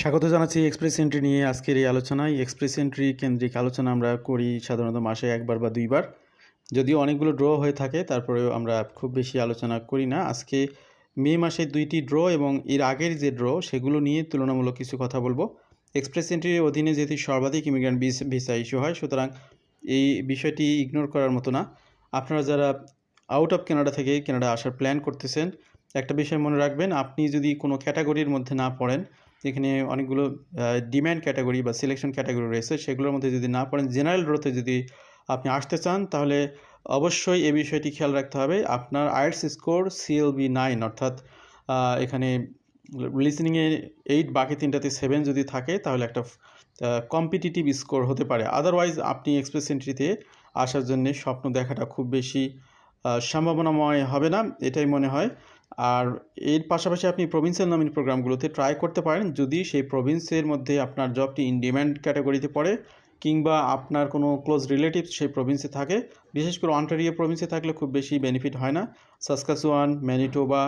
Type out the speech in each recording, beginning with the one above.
স্বাগত জানাচ্ছি express entry নিয়ে আজকের এই আলোচনায়। এক্সপ্রেস এন্ট্রি কেন্দ্রিক আলোচনা আমরা করি সাধারণত মাসে একবার বা দুইবার। যদিও অনেকগুলো ড্র হয়ে থাকে, তারপরেও আমরা খুব বেশি আলোচনা করি না। আজকে মে মাসে দুইটি ড্র এবং এর আগের যে ড্র সেগুলো নিয়ে তুলনামূলক কিছু কথা বলব। এক্সপ্রেস এন্ট্রির অধীনে যেহেতু সর্বাধিক ইমিগ্রেন্ট ভিসা ইস্যু হয়, সুতরাং এই বিষয়টি ইগনোর করার মতো না। আপনারা যারা আউট অফ কানাডা থেকে কানাডা আসার প্ল্যান করতেছেন, একটা বিষয় মনে রাখবেন, আপনি যদি কোনো ক্যাটাগরির মধ্যে না পড়েন এখানে অনেকগুলো ডিম্যান্ড ক্যাটাগরি বা সিলেকশন ক্যাটাগরি রয়েছে, সেগুলোর মধ্যে যদি না পড়েন জেনারেল ড্রোতে যদি আপনি আসতে চান, তাহলে অবশ্যই এই বিষয়টি খেয়াল রাখতে হবে। আপনার আইটস স্কোর সিএলবি নাইন অর্থাৎ এখানে লিসনিংয়ে এইট বাকি তিনটাতে সেভেন যদি থাকে, তাহলে একটা কম্পিটিটিভ স্কোর হতে পারে। আদারওয়াইজ আপনি এক্সপ্রেস এন্ট্রিতে আসার জন্য স্বপ্ন দেখাটা খুব বেশি সম্ভাবনাময় হবে না, এটাই মনে হয়। আর এর পাশাপাশি আপনি প্রভিন্সিয়াল নমিনি প্রোগ্রামগুলোতে ট্রাই করতে পারেন যদি সেই প্রভিন্সের মধ্যে আপনার জবটি ইন ডিম্যান্ড ক্যাটাগরিতে পড়ে কিংবা আপনার কোনো ক্লোজ রিলেটিভ সেই প্রভিন্সে থাকে। বিশেষ করে অন্টারিও প্রভিন্সে থাকলে খুব বেশি বেনিফিট হয় না। সাসকাসুয়ান ম্যানিটোবা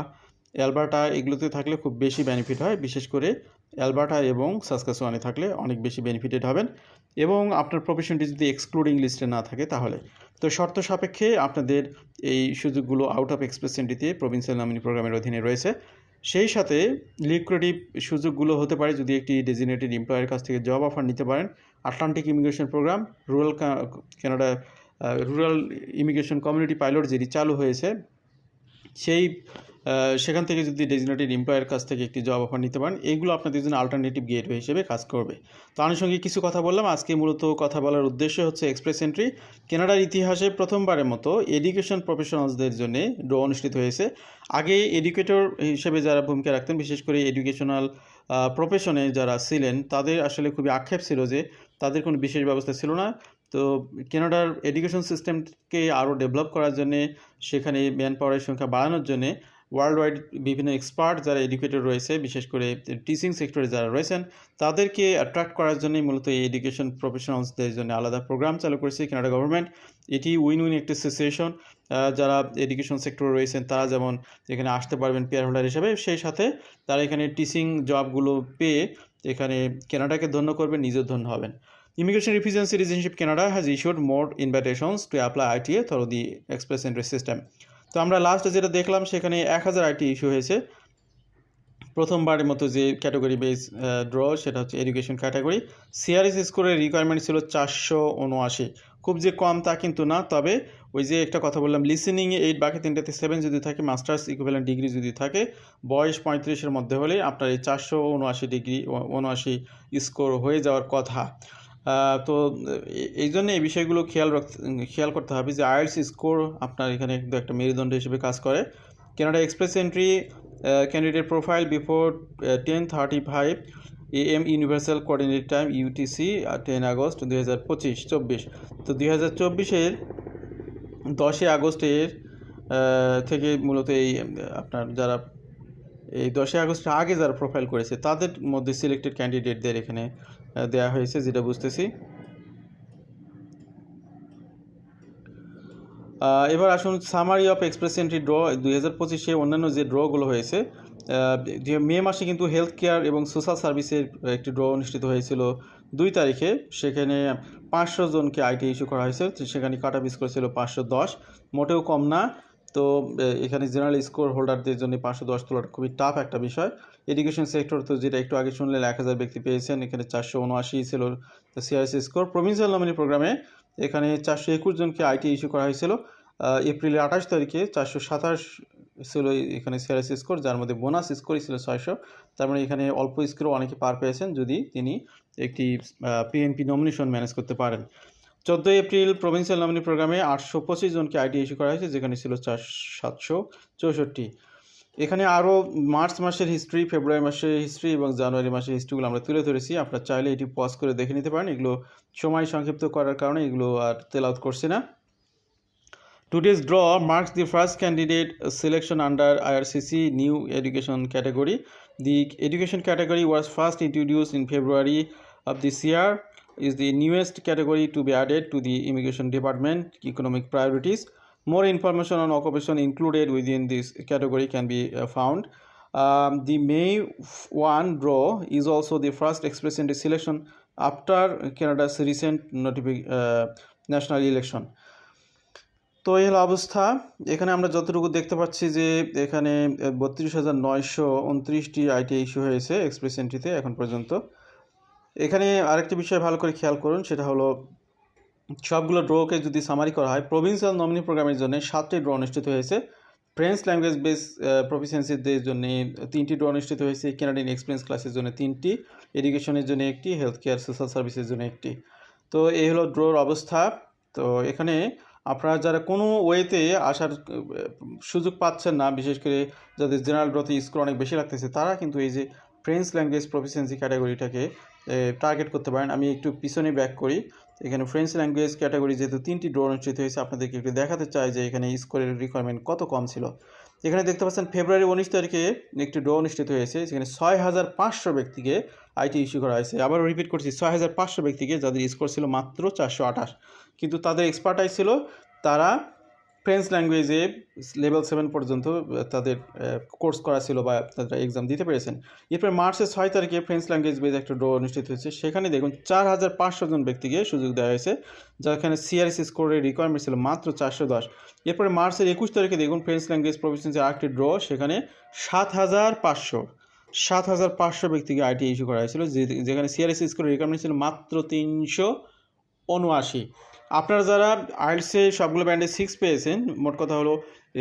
অ্যালবার্টা এগুলোতে থাকলে খুব বেশি বেনিফিট হয়। বিশেষ করে অ্যালবার্টা এবং সাসকাসুয়ানে থাকলে অনেক বেশি বেনিফিটেড হবেন এবং আপনার প্রফেশনটি যদি এক্সক্লুডিং লিস্টে না থাকে তাহলে। তো শর্ত সাপেক্ষে আপনাদের এই সুযোগগুলো আউট অফ এক্সপ্রেস এন্ট্রিতে প্রভিন্সিয়াল নমিনি প্রোগ্রামের অধীনে রয়েছে। সেই সাথে লিকুইডিভ সুযোগগুলো হতে পারে যদি একটি ডেজিনেটেড এমপ্লয়ের কাছ থেকে জব অফার নিতে পারেন। Atlantic immigration program rural Canada rural immigration community pilot যেটি চালু হয়েছে, সেই সেখান থেকে যদি ডেজিনেটেড এমপ্লয়ের কাছ থেকে একটি জব অফার নিতে পারেন এইগুলো আপনাদের জন্য আলটারনেটিভ গেটওয়ে হিসেবে কাজ করবে। তো আনুষঙ্গিক কিছু কথা বললাম। আজকে মূলত কথা বলার উদ্দেশ্য হচ্ছে এক্সপ্রেস এন্ট্রি কেনাডার ইতিহাসে প্রথমবারের মতো এডুকেশন প্রফেশনালসদের জন্য ড্র অনুষ্ঠিত হয়েছে। আগে এডুকেটর হিসেবে যারা ভূমিকা রাখতেন, বিশেষ করে এডুকেশনাল প্রফেশনে যারা ছিলেন, তাদের আসলে খুবই আক্ষেপ ছিল যে তাদের কোনো বিশেষ ব্যবস্থা ছিল না। তো কেনাডার এডুকেশন সিস্টেমকে আরও ডেভেলপ করার জন্যে, সেখানে ম্যান পাওয়ারের সংখ্যা বাড়ানোর জন্যে ওয়ার্ল্ড ওয়াইড বিভিন্ন এক্সপার্ট যারা এডুকেটেড রয়েছে, বিশেষ করে টিচিং সেক্টরে যারা রয়েছেন, তাদেরকে অ্যাট্রাক্ট করার জন্যই মূলত এই এডুকেশন প্রফেশনালসদের জন্য আলাদা প্রোগ্রাম চালু করেছে কানাডা গভর্নমেন্ট এটি উইন উইন একটি সিচুয়েশন যারা এডুকেশন সেক্টরে রয়েছেন, তারা যেমন এখানে আসতে পারবেন পেয়ার হোল্ডার হিসেবে, সেই সাথে তারা এখানে টিচিং জবগুলো পেয়ে এখানে কেনাডাকে ধন্য করবেন, নিজেও ধন্য হবেন। Immigration Refugee and Citizenship Canada has issued more invitations to apply ITA the Express Entry system. তো আমরা লাস্টে যেটা দেখলাম, সেখানে এক হাজার আইটি ইস্যু হয়েছে। প্রথমবারের মতো যে ক্যাটাগরি বেস ড্র সেটা হচ্ছে এডুকেশন ক্যাটাগরি সিআরএস স্কোরের রিকোয়ারমেন্ট ছিল চারশো উনআশি। খুব যে কম তা কিন্তু না, তবে ওই যে একটা কথা বললাম লিসেনিংয়ে এইট বাকি তিনটাতে সেভেন যদি থাকে মাস্টার্স ইকুইভ্যালেন্ট ডিগ্রি যদি থাকে, বয়স পঁয়ত্রিশের মধ্যে হলে আপনার এই চারশো উনআশি ডিগ্রি উনআশি স্কোর হয়ে যাওয়ার কথা। তো এই জন্য এই বিষয়গুলো খেয়াল রাখতে খেয়াল করতে হবে যে আইএলস স্কোর আপনার এখানে একটা মেরুদণ্ড হিসেবে কাজ করে। Canada express entry candidate profile before ten thirty five A M universal coordinate time UTC ten August দুই হাজার পঁচিশ, চব্বিশ। তো দুই হাজার চব্বিশের দশই আগস্টের থেকে মূলত এই, আপনার যারা এই দশই আগস্টের আগে যারা প্রোফাইল করেছে, তাদের মধ্যে সিলেক্টেড ক্যান্ডিডেটদের এখানে দেয়া হয়েছে, যেটা বুঝতেছি। এবার আসুন summary of express entry draw দুই হাজার পঁচিশে অন্যান্য যে ড্রগুলো হয়েছে মে মাসে কিন্তু হেলথ কেয়ার এবং সোশ্যাল সার্ভিসের একটি ড্র অনুষ্ঠিত হয়েছিল দুই তারিখে। সেখানে পাঁচশো জনকে আইটি ইস্যু করা হয়েছে, সেখানে কাটা পিস করেছিল পাঁচশো দশ। মোটেও কম না। তো এখানে জেনারেল স্কোর হোল্ডারদের জন্য পাঁচশো দশ তোলাটা খুবই টাফ একটা বিষয়। এডুকেশন সেক্টর তো যেটা একটু আগে শুনলেন, এক হাজার ব্যক্তি পেয়েছেন, এখানে চারশো উনআশি ছিল সিআরসি স্কোর প্রভিন্সিয়াল নমিনি প্রোগ্রামে এখানে চারশো একুশ জনকে আইটি ইস্যু করা হয়েছিল। এপ্রিলের আঠাশ তারিখে চারশো সাতাশ ছিল এখানে সিআরএস স্কোর যার মধ্যে বোনাস স্কোরই ছিল ছয়শো। তার মানে এখানে অল্প স্কোরও অনেকে পার পেয়েছেন, যদি তিনি একটি পিএনপি নমিনেশন ম্যানেজ করতে পারেন। চোদ্দোই এপ্রিল প্রভিন্সিয়াল নমিনি প্রোগ্রামে আটশো পঁচিশ জনকে আইডি ইস্যু করা হয়েছে, যেখানে ছিল চার সাতশো চৌষট্টি। এখানে আরও মার্চ মাসের হিস্ট্রি, ফেব্রুয়ারি মাসের হিস্ট্রি এবং জানুয়ারি মাসের হিস্ট্রিগুলো আমরা তুলে ধরেছি। আপনারা চাইলে এটি পজ করে দেখে নিতে পারেন। এগুলো সময় সংক্ষিপ্ত করার কারণে এগুলো আর তেল আউট করছি না। Today's draw marks the first candidate selection under IRCC new education category. The education category was first introduce in February of this year is the newest category to be added to the immigration department economic priorities. More information on occupation included within this category can be uh, found. Um, the May 1 draw is also the first express entry selection after Canada's recent notifi- uh, national election. তো এই হলো অবস্থা এখানে আমরা যতটুকু দেখতে পাচ্ছি যে এখানে বত্রিশ হাজার নয়শো উনত্রিশটি আইটি ইস্যু হয়েছে এক্সপ্রেস এন্ট্রিতে এখন পর্যন্ত এখানে আরেকটি বিষয় ভালো করে খেয়াল করুন, সেটা হলো সবগুলো ড্রকে যদি সামারি করা হয় প্রভিন্সিয়াল নমিনি প্রোগ্রামের জন্য সাতটি ড্র অনুষ্ঠিত হয়েছে। ফ্রেঞ্চ ল্যাঙ্গুয়েজ বেস প্রফিসিয়েন্সিদের জন্য তিনটি ড্র অনুষ্ঠিত হয়েছে কেনাডিয়ান এক্সপিরিয়েন্স ক্লাসের জন্য তিনটি এডুকেশনের জন্য একটি হেলথ কেয়ার সোশ্যাল সার্ভিসের জন্য একটি। তো এই হলো ড্রোর অবস্থা। তো এখানে আপনারা যারা কোনো ওয়েতে আসার সুযোগ পাচ্ছেন না, বিশেষ করে যাদের জেনারেল ড্রতে স্কোর অনেক বেশি লাগতেছে, তারা কিন্তু এই যে ফ্রেঞ্চ ল্যাঙ্গুয়েজ প্রফিসিয়েন্সি ক্যাটাগরিটাকে টার্গেট করতে পারেন। আমি একটু পিছনে ব্যাক করি। এখানে ফ্রেঞ্চ ল্যাঙ্গুয়েজ ক্যাটাগরি যেহেতু তিনটি ড্র অনুষ্ঠিত হয়েছে, আপনাদেরকে একটু দেখাতে চাই যে এখানে স্কোরের রিকোয়ারমেন্ট কত কম ছিল। এখানে দেখতে পাচ্ছেন ফেব্রুয়ারি উনিশ তারিখে একটি ড্র অনুষ্ঠিত হয়েছে। সেখানে ছয় হাজার পাঁচশো ব্যক্তিকে আইটি ইস্যু করা হয়েছে। আবার রিপিট করছি ছয় হাজার পাঁচশো ব্যক্তিকে, যাদের স্কোর ছিল মাত্র চারশো আঠাশ। কিন্তু তাদের এক্সপার্টাইজ ছিল, তারা ফ্রেঞ্চ ল্যাঙ্গুয়েজে লেভেল সেভেন পর্যন্ত তাদের কোর্স করা ছিল বা তারা এক্সাম দিতে পেরেছেন। এরপর মার্চের ছয় তারিখে ফ্রেঞ্চ ল্যাঙ্গুয়েজ বেজ একটা ড্র অনুষ্ঠিত হয়েছে। সেখানে দেখুন চার হাজার পাঁচশো জন ব্যক্তিকে সুযোগ দেওয়া হয়েছে, যেখানে সিআরএসি স্কোরের রিকোয়ারমেন্ট ছিল মাত্র চারশো দশ। এরপরে মার্চের একুশ তারিখে দেখুন ফ্রেঞ্চ ল্যাঙ্গুয়েজ প্রফেশনসের আরেকটি ড্র সেখানে সাত হাজার পাঁচশো, সাত হাজার পাঁচশো ব্যক্তিকে আইটি ইস্যু করা হয়েছিল যেখানে সিআরএসি স্কোরের রিকোয়ারমেন্ট ছিল মাত্র তিনশো উনআশি। আপনারা যারা আইএলসে সবগুলো ব্যান্ডে সিক্স পেয়েছেন, মোট কথা হলো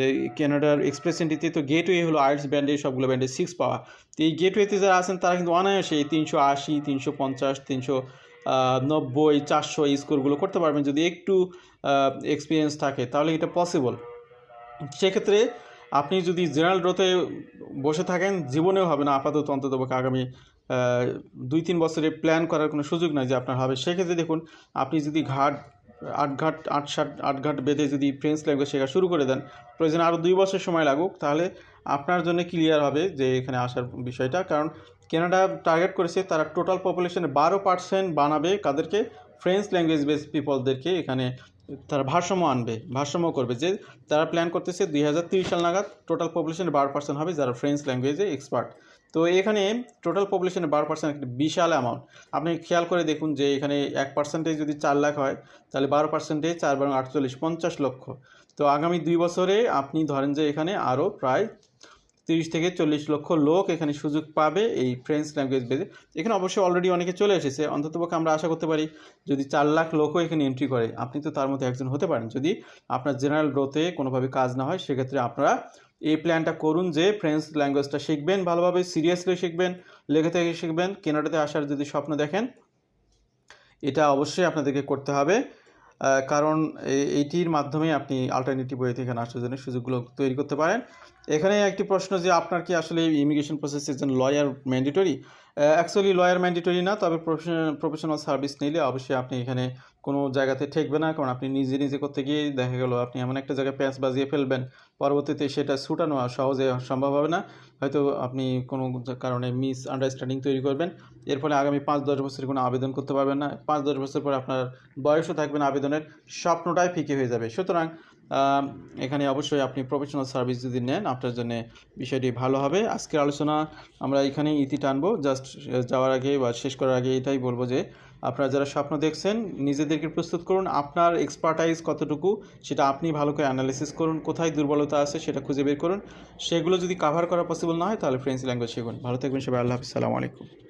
এই ক্যানাডার এক্সপ্রেস এন্ট্রিতে তো গেটওয়ে হলো আইএলস ব্যান্ডে সবগুলো ব্যান্ডে সিক্স পাওয়া। তো এই গেটওয়েতে যারা আছেন, তারা কিন্তু অনায়াসে তিনশো আশি, তিনশো পঞ্চাশ, তিনশো নব্বই, চারশো এই স্কোরগুলো করতে পারবেন। যদি একটু এক্সপিরিয়েন্স থাকে, তাহলে এটা পসিবল সেক্ষেত্রে আপনি যদি জেনারেল ড্রতে বসে থাকেন, জীবনেও হবে না, আপাতত অন্তত আগামী দুই তিন বছরে প্ল্যান করার কোনো সুযোগ নাই যে আপনার হবে। সেক্ষেত্রে দেখুন, আপনি যদি ঘাট আট ঘাট আট ষাট আট ঘাট বেঁধে যদি ফ্রেঞ্চ ল্যাঙ্গুয়েজ শেখা শুরু করে দেন, প্রয়োজন আরও দুই বছর সময় লাগুক, তাহলে আপনার জন্য ক্লিয়ার হবে যে এখানে আসার বিষয়টা। কারণ কেনাডা টার্গেট করেছে, তারা টোটাল পপুলেশনের বারো পার্সেন্ট বানাবে কাদেরকে ফ্রেঞ্চ ল্যাঙ্গুয়েজ বেস পিপলদেরকে এখানে তারা ভারসাম্য আনবে, ভারসাম্য করবে। যে তারা প্ল্যান করতেছে দুই সাল নাগাদ টোটাল পপুলেশনের বারো পার্সেন্ট হবে যারা ফ্রেঞ্চ ল্যাঙ্গুয়েজে এক্সপার্ট তো এখানে টোটাল পপুলেশনের বারো পার্সেন্ট একটা বিশাল অ্যামাউন্ট আপনি খেয়াল করে দেখুন যে এখানে এক পার্সেন্টেজ যদি চার লাখ হয়, তাহলে বারো পার্সেন্টেজ চার বারো আটচল্লিশ, পঞ্চাশ লক্ষ। তো আগামী দুই বছরে আপনি ধরেন যে এখানে আরও প্রায় তিরিশ থেকে চল্লিশ লক্ষ লোক এখানে সুযোগ পাবে এই ফ্রেঞ্চ ল্যাঙ্গুয়েজ বেজে এখানে অবশ্যই অলরেডি অনেকে চলে এসেছে। অন্ততপক্ষে আমরা আশা করতে পারি যদি চার লাখ লোকও এখানে এন্ট্রি করে, আপনি তো তার মধ্যে একজন হতে পারেন। যদি আপনার জেনারেল গ্রোথে কোনোভাবে কাজ না হয়, সেক্ষেত্রে আপনারা এই প্ল্যানটা করুন যে ফ্রেঞ্চ ল্যাঙ্গুয়েজটা শিখবেন, ভালোভাবে সিরিয়াসলি শিখবেন লেগে থেকে শিখবেন কেনাডাতে আসার যদি স্বপ্ন দেখেন, এটা অবশ্যই আপনাদেরকে করতে হবে। কারণ এইটির মাধ্যমে আপনি অল্টারনেটিভ ওয়েতে এখানে আসার জন্য সুযোগগুলো তৈরি করতে পারেন। এখানে একটি প্রশ্ন যে, আপনার কি আসলে ইমিগ্রেশন প্রসেসের জন্য lawyer mandatory actually lawyer mandatory না, তবে প্রফেশনাল সার্ভিস নিলে অবশ্যই আপনি এখানে কোনো জায়গাতে ঠেকবে না, কারণ আপনি নিজে নিজে করতে গিয়ে দেখা গেল আপনি এমন একটা জায়গায় প্যাঁচ বাজিয়ে ফেলবেন, পরবর্তীতে সেটা ছুটানো সহজে সম্ভব হবে না। হয়তো আপনি কোনো কারণে মিস আন্ডারস্ট্যান্ডিং তৈরি করবেন, এর ফলে আগামী পাঁচ দশ বছরের কোনো আবেদন করতে পারবেন না। পাঁচ দশ বছর পর আপনার বয়সও থাকবে না আবেদনের, স্বপ্নটাই ফিকে হয়ে যাবে। সুতরাং এখানে অবশ্যই আপনি প্রফেশনাল সার্ভিস যদি নেন, আপনার জন্য বিষয়টি ভালো হবে। আজকের আলোচনা আমরা এখানে ইতি টানবো। জাস্ট যাওয়ার আগে বা শেষ করার আগে এটাই বলব যে, আপনারা যারা স্বপ্ন দেখছেন, নিজেদেরকে প্রস্তুত করুন। আপনার এক্সপার্টাইজ কতটুকু, সেটা আপনি ভালো করে অ্যানালিসিস করুন। কোথায় দুর্বলতা আছে, সেটা খুঁজে বের করুন। সেগুলো যদি কাভার করা পসিবল না হয়, তাহলে ফ্রেঞ্চ ল্যাঙ্গুয়েজ শিখুন। ভালো থাকবেন সবাই। আল্লাহ হাফিজ। আলাইকুম।